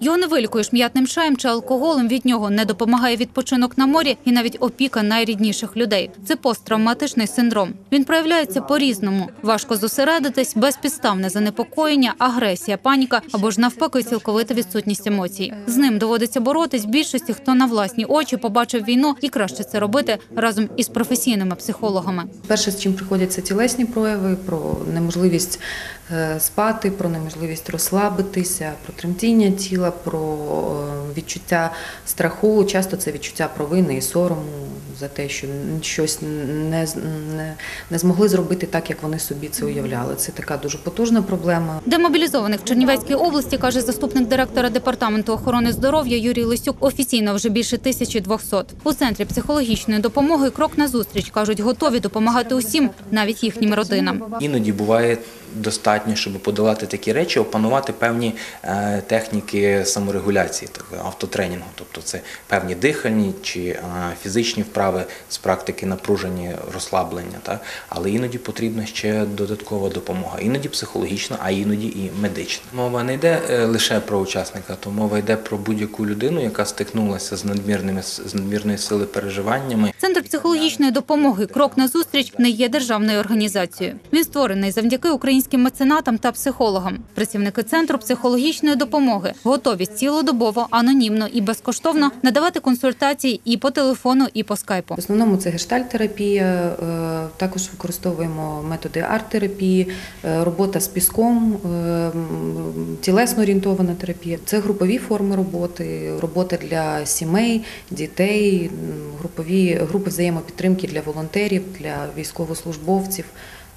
Його не вилікуєш м'ятним чаєм чи алкоголем. Від нього не допомагає відпочинок на морі і навіть опіка найрідніших людей. Це посттравматичний синдром. Він проявляється по-різному. Важко зосередитись, безпідставне занепокоєння, агресія, паніка або ж навпаки цілковита відсутність емоцій. З ним доводиться боротись більшості, хто на власні очі побачив війну, і краще це робити разом із професійними психологами. Перше, з чим приходять, це тілесні прояви, про неможливість е, спати, про неможливість розслабитися, про тремтіння тіла, про е, відчуття страху. Часто це відчуття провини і сорому за те, що щось не, не, не змогли зробити так, як вони собі це уявляли. Це така дуже потужна проблема. Демобілізованих в Чернівецькій області, каже заступник директора департаменту охорони здоров'я Юрій Лисюк, офіційно вже більше 1200. У центрі психологічної допомоги крок назустріч кажуть, готові допомагати усім, навіть їхнім родинам. Іноді буває достатньо, щоб подолати такі речі, опанувати певні е, техніки саморегуляції, автотренінгу, тобто це певні дихальні чи е, фізичні вправи з практики напруження, розслаблення. Так? Але іноді потрібна ще додаткова допомога, іноді психологічна, а іноді і медична. Мова не йде е, лише про учасника, то мова йде про будь-яку людину, яка стикнулася з надмірними з надмірної сили переживаннями. Центр психологічної допомоги Крок назустріч не є державною організацією. Він створений завдяки українським меценатам та психологам. Працівники центру психологічної допомоги готові цілодобово, анонімно і безкоштовно надавати консультації і по телефону, і по скайпу. В основному це гештальтерапія, е, також використовуємо методи арт-терапії, е, робота з піском, е, тілесно орієнтована терапія. Це групові форми роботи, робота для сімей, дітей, групові групи взаємопідтримки для волонтерів, для військовослужбовців.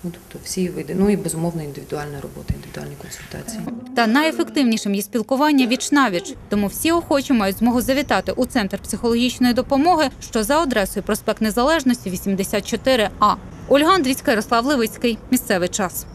Ну, тобто всі види. Ну і безумовно індивідуальна робота, індивідуальні консультації. Та найефективнішим є спілкування віч навіч. Тому всі охочі мають змогу завітати у центр психологічної допомоги, що за адресою проспект Незалежності 84 А. Ольга Андрійська, Ярослав Левицький. Місцевий час.